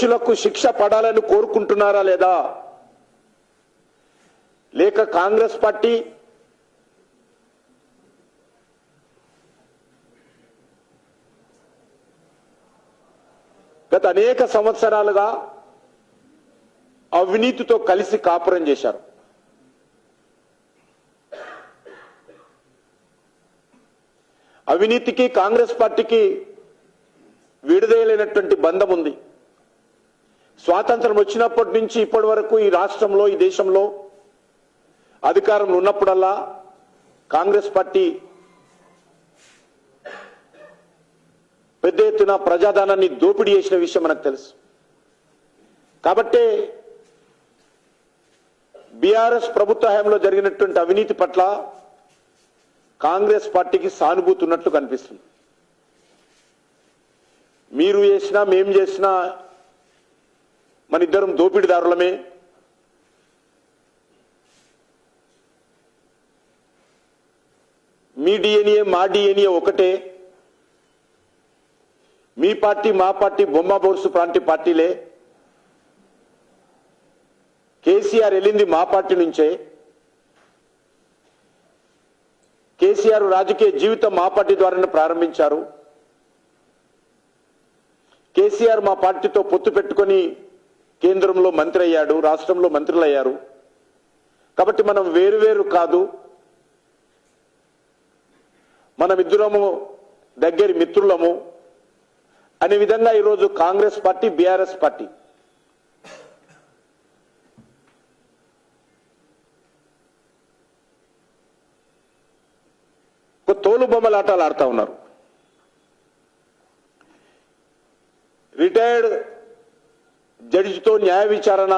దోషులకు శిక్ష పడాలని కోరుకుంటున్నారా లేదా? లేక కాంగ్రెస్ పార్టీ గత అనేక సంవత్సరాలుగా అవినీతితో కలిసి కాపురం చేశారు. అవినీతికి కాంగ్రెస్ పార్టీకి విడుదలైనటువంటి బంధం ఉంది. స్వాతంత్రం వచ్చినప్పటి నుంచి ఇప్పటి వరకు ఈ రాష్ట్రంలో ఈ దేశంలో అధికారంలో ఉన్నప్పుడల్లా కాంగ్రెస్ పార్టీ పెద్ద ఎత్తున ప్రజాధనాన్ని దోపిడీ చేసిన విషయం మనకు తెలుసు. కాబట్టే బీఆర్ఎస్ ప్రభుత్వ హయాంలో జరిగినటువంటి అవినీతి పట్ల కాంగ్రెస్ పార్టీకి సానుభూతి ఉన్నట్లు కనిపిస్తుంది. మీరు చేసినా మేం చేసినా మన ఇద్దరం దోపిడిదారులమే. మీ డిఎన్ఏ మా డిఎన్ఏ ఒకటే. మీ పార్టీ మా పార్టీ బొమ్మ బోర్సు ప్రాంతి పార్టీలే. కేసీఆర్ వెళ్ళింది మా పార్టీ నుంచే. కేసీఆర్ రాజకీయ జీవితం మా పార్టీ ద్వారానే ప్రారంభించారు. కేసీఆర్ మా పార్టీతో పొత్తు పెట్టుకొని కేంద్రంలో మంత్రి అయ్యాడు రాష్ట్రంలో మంత్రులు అయ్యారు కాబట్టి మనం వేరువేరు కాదు. మనమిద్దరము దగ్గరి మిత్రులము. అనే విధంగా ఈరోజు కాంగ్రెస్ పార్టీ బీఆర్ఎస్ పార్టీ. ఒక తోలు బొమ్మలాటాలు ఆడుతూ ఉన్నారు. రిటైర్డ్ జడ్జితో న్యాయ విచారణ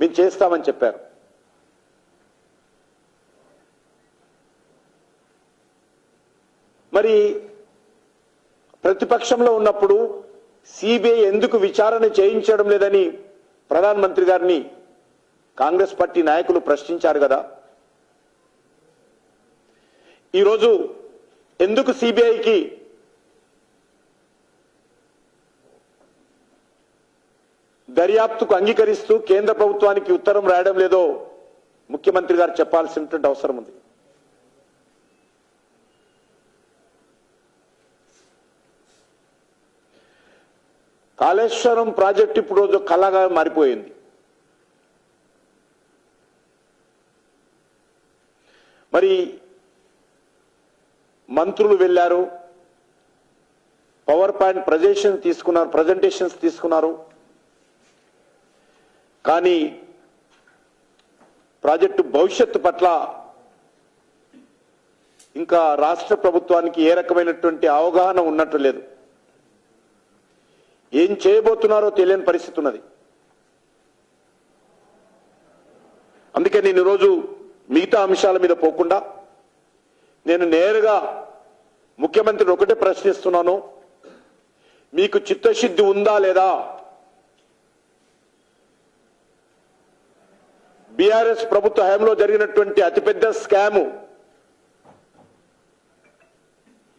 మేము చేస్తామని చెప్పారు. మరి ప్రతిపక్షంలో ఉన్నప్పుడు సిబిఐ ఎందుకు విచారణ చేయించడం లేదని ప్రధానమంత్రి గారిని కాంగ్రెస్ పార్టీ నాయకులు ప్రశ్నించారు కదా. ఈరోజు ఎందుకు సిబిఐకి దర్యాప్తుకు అంగీకరిస్తూ కేంద్ర ప్రభుత్వానికి ఉత్తరం రాయడం లేదో ముఖ్యమంత్రి గారు చెప్పాల్సినటువంటి అవసరం ఉంది. కాళేశ్వరం ప్రాజెక్టు ఇప్పుడు రోజు కళగా మారిపోయింది. మరి మంత్రులు వెళ్ళారు. పవర్ పాయింట్ ప్రజెషన్ తీసుకున్నారు ప్రజెంటేషన్స్ తీసుకున్నారు. కానీ ప్రాజెక్టు భవిష్యత్తు పట్ల ఇంకా రాష్ట్ర ప్రభుత్వానికి ఏ రకమైనటువంటి అవగాహన ఉన్నట్టు లేదు. ఏం చేయబోతున్నారో తెలియని పరిస్థితి ఉన్నది. అందుకే నేను ఈరోజు మిగతా అంశాల మీద పోకుండా నేను నేరుగా ముఖ్యమంత్రిని ఒకటే ప్రశ్నిస్తున్నాను. మీకు చిత్తశుద్ధి ఉందా లేదా? బీఆర్ఎస్ ప్రభుత్వ హయాంలో జరిగినటువంటి అతిపెద్ద స్కాము.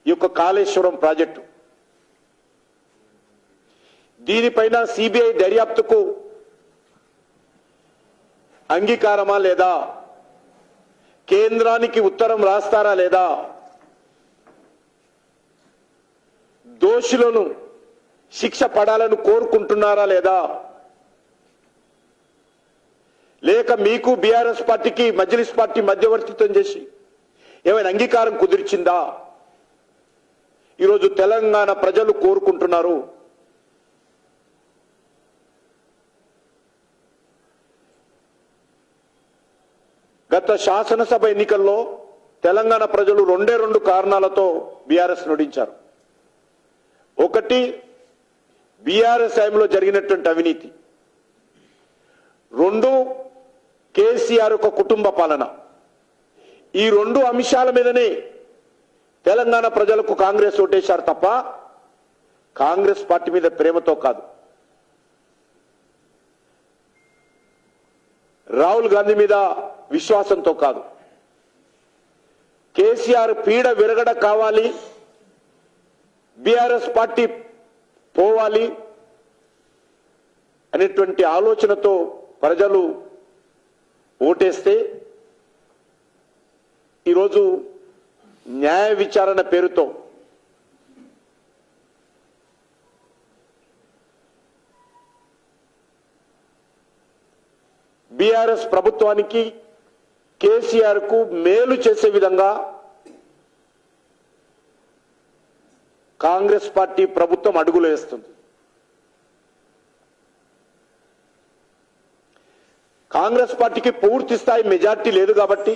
ఈ యొక్క కాళేశ్వరం ప్రాజెక్టు. దీనిపైన సిబిఐ దర్యాప్తుకు అంగీకారమా లేదా? కేంద్రానికి ఉత్తరం రాస్తారా లేదా? దోషులను శిక్ష పడాలని కోరుకుంటున్నారా లేదా? లేక మీకు బీఆర్ఎస్ పార్టీకి మజ్లిస్ పార్టీ మధ్యవర్తిత్వం చేసి ఏమైనా అంగీకారం కుదిర్చిందా? ఈరోజు తెలంగాణ ప్రజలు కోరుకుంటున్నారు. గత శాసనసభ ఎన్నికల్లో తెలంగాణ ప్రజలు రెండే రెండు కారణాలతో బీఆర్ఎస్ నడించారు. ఒకటి బీఆర్ఎస్ టైంలో జరిగినటువంటి అవినీతి. రెండు కేసీఆర్ ఒక కుటుంబ పాలన. ఈ రెండు అంశాల మీదనే తెలంగాణ ప్రజలకు కాంగ్రెస్ ఓటేశారు తప్ప కాంగ్రెస్ పార్టీ మీద ప్రేమతో కాదు. రాహుల్ గాంధీ మీద విశ్వాసంతో కాదు. కేసీఆర్ పీడ విరగడ కావాలి బీఆర్ఎస్ పార్టీ పోవాలి అనేటువంటి ఆలోచనతో ప్రజలు ఓటేస్తే ఈరోజు న్యాయ విచారణ పేరుతో బీఆర్ఎస్ ప్రభుత్వానికి కేసీఆర్కు మేలు చేసే విధంగా కాంగ్రెస్ పార్టీ ప్రభుత్వం అడుగులు వేస్తుంది. కాంగ్రెస్ పార్టీకి పూర్తి స్థాయి మెజార్టీ లేదు కాబట్టి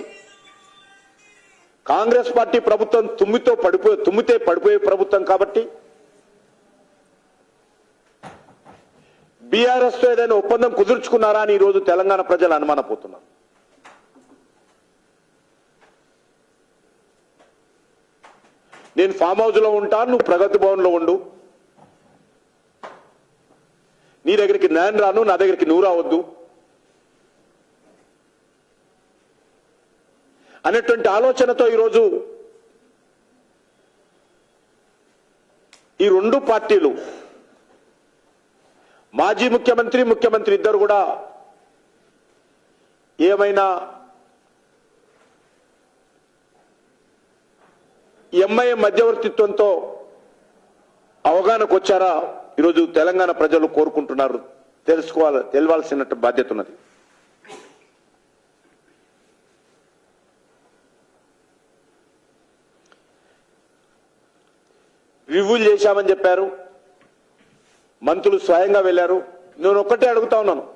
కాంగ్రెస్ పార్టీ ప్రభుత్వం తుమ్మితో పడిపోయే తుమ్మితే పడిపోయే ప్రభుత్వం కాబట్టి బీఆర్ఎస్తో ఏదైనా ఒప్పందం కుదుర్చుకున్నారా అని ఈరోజు తెలంగాణ ప్రజలు అనుమానపోతున్నారు. నేను ఫామ్ హౌస్లో ఉంటాను నువ్వు ప్రగతి భవన్లో ఉండు. నీ దగ్గరికి నేను రాను నా దగ్గరికి నువ్వు రావద్దు. అనేటువంటి ఆలోచనతో ఈరోజు ఈ రెండు పార్టీలు మాజీ ముఖ్యమంత్రి ముఖ్యమంత్రి ఇద్దరు కూడా ఏమైనా ఎంఐఎం మధ్యవర్తిత్వంతో అవగాహనకు వచ్చారా ఈరోజు తెలంగాణ ప్రజలు కోరుకుంటున్నారు. తెలుసుకోవాలి తెలవాల్సిన బాధ్యత ఉన్నది. రివ్యూలు చేశామని చెప్పారు. మంత్రులు స్వయంగా వెళ్ళారు. నేను ఒక్కటే అడుగుతా ఉన్నాను.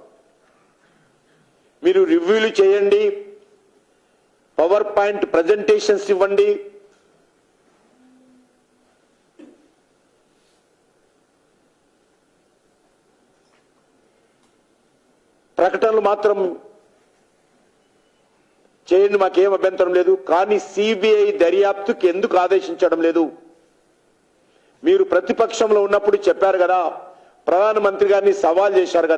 మీరు రివ్యూలు చేయండి. పవర్ పాయింట్ ప్రజెంటేషన్స్ ఇవ్వండి. ప్రకటనలు మాత్రం చేయండి. మాకేం అభ్యంతరం లేదు. కానీ సిబిఐ దర్యాప్తుకి ఎందుకు ఆదేశించడం లేదు? మీరు ప్రతిపక్షంలో ఉన్నప్పుడు చెప్పారు కదా ప్రధానమంత్రి గారిని సవాల్ చేశారు కదా.